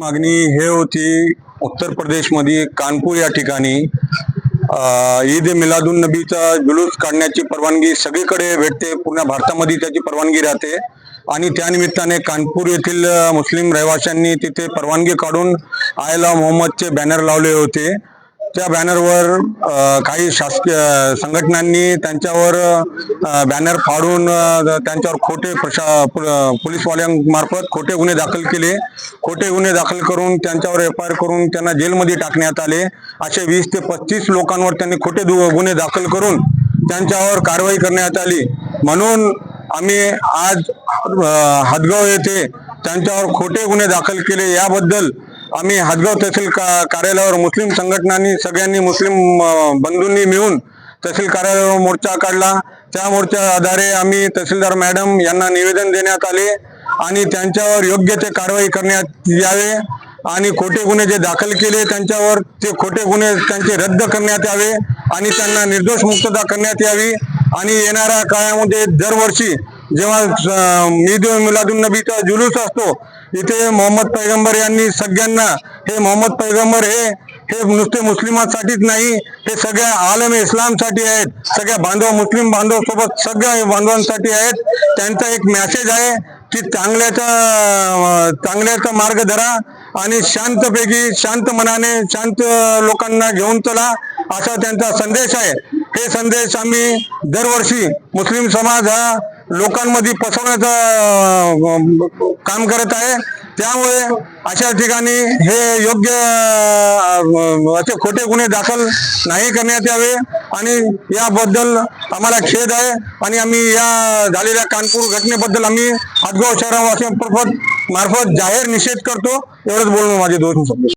मागणी हे होती उत्तर प्रदेशमध्ये कानपूर या ठिकाणी ईद ईद मिलादुन नबीचा जुलूस काढण्याची परवानगी सगळीकडे भेटते पूर्ण भारतामध्ये त्याची परवानगी राहते. आणि त्यानिमित्ताने कानपूर येथील मुस्लिम रहिवाशांनी तिथे परवानगी काढून आयला मोहम्मदचे बॅनर लावले होते. त्या बॅनरवर काही शासकीय संघटनांनी त्यांच्यावर बॅनर फाडून त्यांच्यावर खोटे प्रशा पोलीसवाल्यांमार्फत खोटे गुन्हे दाखल केले. खोटे गुन्हे दाखल करून त्यांच्यावर एफ आय आर करून त्यांना जेलमध्ये टाकण्यात आले. असे वीस ते पस्तीस लोकांवर त्यांनी खोटे दु- गुन्हे दाखल करून त्यांच्यावर कारवाई करण्यात आली. म्हणून आम्ही आज हदगाव येथे त्यांच्यावर खोटे गुन्हे दाखल केले. याबद्दल आम्ही हदगाव तहसील का कार्यालयावर मुस्लिम संघटनांनी सगळ्यांनी मुस्लिम बंधूंनी मिळून तहसील कार्यालयावर मोर्चा काढला. त्या मोर्चा आधारे आम्ही तहसीलदार मॅडम यांना निवेदन देण्यात आले आणि त्यांच्यावर योग्य ते कारवाई करण्यात यावे आणि खोटे गुन्हे जे दाखल केले त्यांच्यावर ते खोटे गुन्हे त्यांचे रद्द करण्यात यावे आणि त्यांना निर्दोष मुक्तता करण्यात यावी. आणि येणाऱ्या काळामध्ये दरवर्षी जेव्हा अं, ईद मिलादुन नबीचा जुलूस असतो इथे मोहम्मद पैगंबर यांनी सगळ्यांना हे मोहम्मद पैगंबर हे हे नुसते मुस्लिमांसाठीच नाही हे सगळ्या आलम इस्लामसाठी आहेत सगळ्या बांधव मुस्लिम बांधव सोबत सगळ्या बांधवांसाठी आहेत त्यांचा एक मेसेज आहे की चांगल्याचा चांगल्याचा मार्ग धरा आणि शांतपैकी शांत मनाने शांत लोकांना घेऊन चला असा त्यांचा संदेश आहे. हे संदेश आम्ही दरवर्षी मुस्लिम समाज हा लोकांमध्ये पसरवण्याचा काम करत आहे. त्यामुळे अशा ठिकाणी हे योग्य असे खोटे गुन्हे दाखल नाही करण्यात यावे. आणि याबद्दल आम्हाला खेद आहे. आणि आम्ही या झालेल्या कानपूर घटनेबद्दल आम्ही हातगाव शहरावासी मार्फत जाहीर निषेध करतो. एवढंच बोलणं माझे दोन